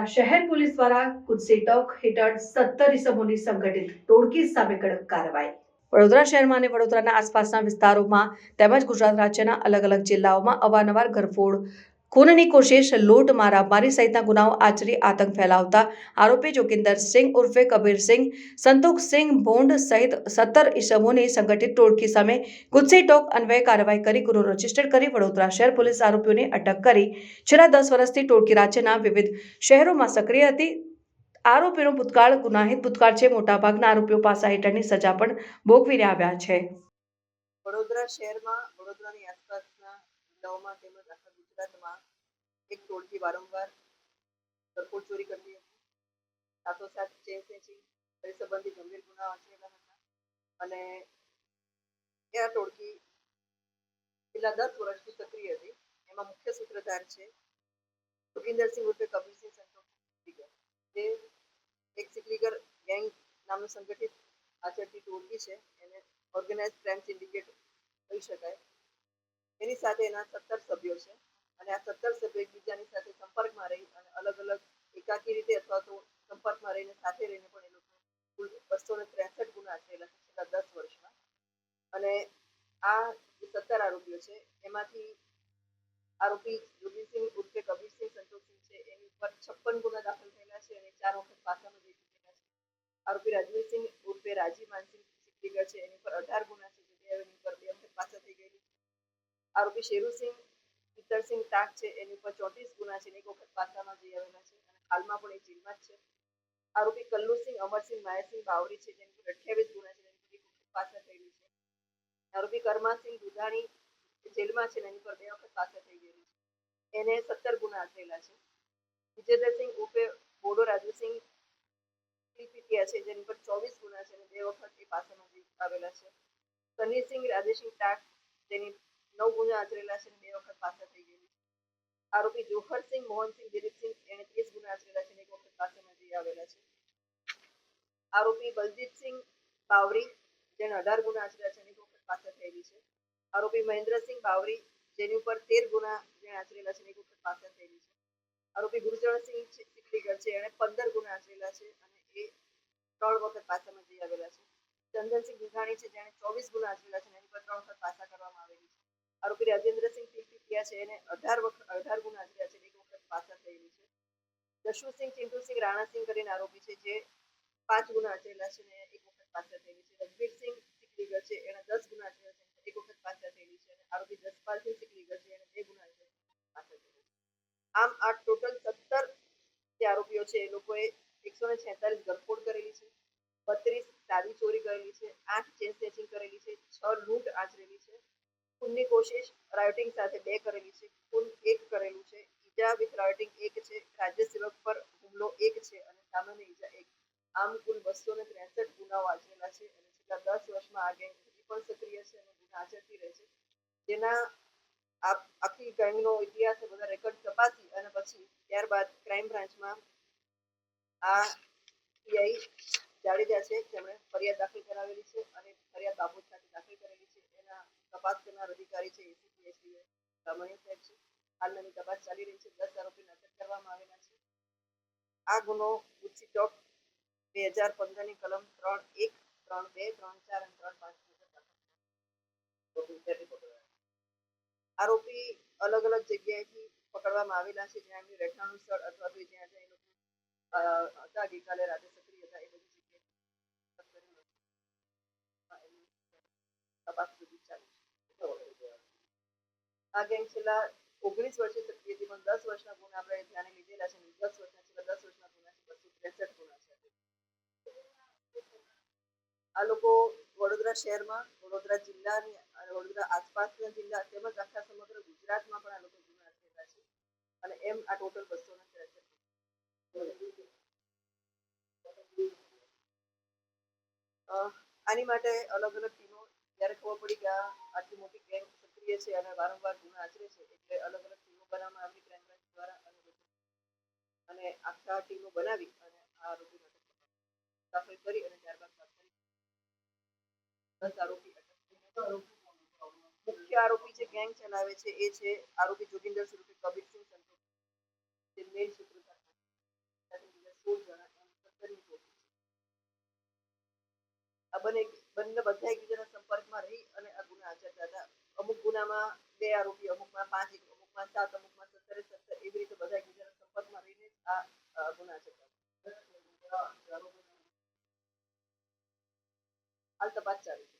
વડોદરા શહેર પોલીસ દ્વારા કુદસેટોક હેઠળ સત્તર ઇસમોની સંગઠિત ટોળકી સામે કડક કાર્યવાહી. વડોદરા શહેરમાં અને વડોદરાના આસપાસના વિસ્તારોમાં તેમજ ગુજરાત રાજ્યના અલગ અલગ જિલ્લાઓમાં અવારનવાર ઘરફોડ ખૂનની કોશિશ, લૂંટ મારામારી સહિતના ગુનાઓ આચરી આતંક ફેલાવતા આરોપી જોગિંદર સિંહ ઉર્ફે કબીરસિંહ સંતોખસિંહ ભોંડ સહિત સત્તર ઇસમોની સંગઠિત ટોળકી સામે ગુજસી ટોક અન્વયે કાર્યવાહી કરી, ગુનો રજિસ્ટર કરી, વડોદરા શહેર પોલીસ આરોપીઓની અટક કરી. છેલ્લા દસ વર્ષથી ટોળકી રાજ્યના વિવિધ શહેરોમાં સક્રિય હતી. આરોપીનો ભૂતકાળ ગુનાહિત ભૂતકાળ છે. મોટાભાગના આરોપીઓ પાસા હેઠળની સજા પણ ભોગવીને આવ્યા છે. વડોદરા શહેરમાં, વડોદરાની આસપાસના જિલ્લાઓમાં તેમજ ગુજરાતમાં એક ટોળકી વારંવાર ઘરફોડ ચોરી કરતી હતી. સાથોસાથ ચેન સ્નેચિંગ કરી સંબંધી ગંભીર ગુનાઓ આચરેલા હતા. અને એ આ ટોળકી છેલ્લા દસ વર્ષથી સક્રિય હતી. એમાં મુખ્ય સૂત્રધાર છે સુખિન્દરસિંહ ઉર્ફે કબીરસિંહ સંતોષ જે એક સિકલીગર ગેંગ નામનું સંગઠિત આચરતી ટોળકી છે. એને ઓર્ગેનાઇઝ ક્રાઇમ સિન્ડિકેટ કહી શકાય. એની સાથે એના સત્તર સભ્યો છે. અને આ સત્તર સભ્યો એકબીજાની સાથે સંપર્કમાં રહી અને અલગ અલગ એકાકી રીતે અથવા તો સંપર્કમાં રહીને સાથે રહીને પણ એ લોકો કુલ બસો ને ત્રેસઠ ગુના આચરેલા છે છેલ્લા દસ વર્ષમાં. અને આ જે સત્તર આરોપીઓ છે, એમાંથી આરોપી જોગીસિંહ ઉર્ફે કબીરસિંહ સંતોષસિંહ છે, એની ઉપર છપ્પન ગુના દાખલ થયેલા છે અને ચાર વખત પાસામાં જઈ ચૂકેલા છે. આરોપી રાજવીરસિંહ ઉર્ફે રાજી માનસિંહ સિકલીગર છે, એની પર અઢાર ગુના છે, જે ઉપર બે વખત પાછા થઈ ગયેલી છે. આરોપી શેરુસિંહ પિત્તરસિંહ ટાક છે, એની ઉપર ચોત્રીસ ગુના છે એક વખત પાસામાં જઈ આવેલા છે. અને હાલમાં પણ એ જેલમાં જ છે. આરોપી કલ્લુસિંહ અમરસિંહ માયાસિંહ બાવરી છે, જેની પર અઠ્યાવીસ ગુના છે પર એક વખત પાછા થયેલી છે. આરોપી કરમાસિંહ દુધાણી જેલમાં છે, એની પર બે વખત પાછા થઈ ગયેલી છે. એને સત્તર ગુના થયેલા છે. વિજેન્દ્રસિંહ ઉપે બોડો રાજુસિંહ પીપીટીયા છે, જેની પર ચોવીસ ગુના છે બે વખત એ આવેલા છે. સનીસિંહ રાજેસિંહ ટાક, જેની નવ ગુના આચરેલા છે બે વખત પાછા થઈ ગયેલી આરોપી જોહરસિંહ, મોહનસિંહ, દિલીપસિંહ એને ત્રીસ ગુના આચરેલા છે એક વખત પાસામાં જઈ આવેલા છે. આરોપી બલજીતસિંહ બાવરી જેને અઢાર ગુના આચર્યા છે એક વખત પાછા થયેલી છે. આરોપી મહેન્દ્રસિંહ બાવરી, જેની ઉપર તેર ગુના જેને આચરેલા છે એક વખત પાછા થયેલી છે. આરોપી ગુરુચરણસિંહ સિકલીગર છે, એણે પંદર ગુના આચરેલા છે અને એ ત્રણ વખત પાછામાં જઈ આવેલા છે. ચંદનસિંહ દુધાણી છે, જેણે ચોવીસ ગુના આચરેલા છે એની પર ત્રણ વખત પાછા કરવામાં આવેલી છે. આરોપી રાજેન્દ્રસિંહ પીપીટીયા છે એને અઢાર વખત અઢાર ગુના છે એક વખત પાછા થયેલી છે. જશુસિંહ ચિંટુસિંહ રાણાસિંહ કરીને આરોપી છે જે પાંચ ગુના આચરેલા છે અને એક વખત પાછા થયેલી છે. રઘબીરસિંહ સિકરીગર છે એના દસ ગુના છે એક વખત પાછા થયેલી છે અને આરોપી જસપાલસિંહ સિકરીગર છે એને બે ગુના પાછા થયેલી છે. આમ આ ટોટલ સત્તર જે આરોપીઓ છે એ લોકોએ એકસો ને છેતાલીસ ઘરફોડ કરેલી છે, બત્રીસ ચાવી ચોરી કરેલી છે, આઠ ચેન સ્નેચિંગ કરેલી છે, છ લૂંટ આચરેલી છે ખૂનની કોશિશ રાયોટિંગ સાથે બે કરેલી છે. ખૂન એક કરેલું છે. ઈજા વિથ રાયોટિંગ એક છે. રાજ્ય સેવક પર હુમલો એક છે અને સામાન્ય ઈજા એક. આમ કુલ બસો ને ત્રેસઠ ગુનાઓ આચરેલા છે અને છેલ્લા દસ વર્ષમાં આ ગેંગ હજી પણ સક્રિય છે અને ગુના આચરતી રહે છે. જેના આખી ગેંગનો ઇતિહાસ બધા રેકોર્ડ તપાસી અને પછી ત્યારબાદ ક્રાઇમ બ્રાન્ચમાં આ પીઆઈ જાડેજા છે. તેમણે ફરિયાદ દાખલ કરાવેલી છે અને ફરિયાદ બાબત સાથે દાખલ કરેલી છે એના તપાસ કરનાર અધિકારી છે હાલમાં તપાસ ચાલી રહી છે. દસ આરોપીને અટક કરવામાં આવેલા છે. આ ગુનો ગુચ્છી ચોક બે હજાર પંદરની કલમ ત્રણ એક, ત્રણ બે, ત્રણ ચાર અને ત્રણ પાંચ. આરોપી અલગ અલગ જગ્યાએથી પકડવામાં આવેલા છે. જ્યાં એમની રહેઠાણું સ્થળ અથવા તો જ્યાં જ્યાં એ લોકો હતા. ગઈકાલે રાતે સક્રિય હતા. એ બધી જગ્યાએ તપાસ સુધી ચાલુ છે. આ ગેમ છેલ્લા ઓગણીસ વર્ષે સક્રિય પણ દસ વર્ષના ગુના આપણે ધ્યાને લીધેલા છે દસ વર્ષના છેલ્લા દસ વર્ષના ગુના છે, બસો ત્રેસઠ ગુના છે. આ લોકો વડોદરા શહેરમાં, વડોદરા જિલ્લાની વડોદરા આસપાસના જિલ્લા તેમજ આખા સમગ્ર ગુજરાતમાં પણ આ લોકો ગુના થયેલા છે. અને એમ આ ટોટલ બસો ને ત્રેસઠ આની માટે અલગ અલગ ટીમો પડી ગયા આટલી મોટી ગેંગ સક્રિય છે અને વારંવાર ગુના આચરે છે એટલે અલગ અલગ ટીમો બનાવવામાં આવી ક્રાઇમ બ્રાન્ચ દ્વારા અને આખા ટીમો બનાવી અને આ આરોપીને દાખલ કરી અને ત્યારબાદ દસ આરોપી મુખ્ય આરોપી જે ગેંગ ચલાવે છે એ છે આરોપી જોગિંદર સ્વરૂપે કબીરસિંહ સંતોષ જે મેઇન સૂત્રધાર સોળ જણા સત્તરની ટોપી છે. આ બને બંને બધા એકબીજાના સંપર્કમાં રહી અને આ ગુના આચરતા હતા. અમુક ગુનામાં બે આરોપી, અમુકમાં પાંચ અમુકમાં સાત, અમુકમાં સત્તરે સત્તર, એવી રીતે બધા એકબીજાના સંપર્કમાં રહીને આ ગુના આચરતા હાલ તપાસ ચાલુ છે.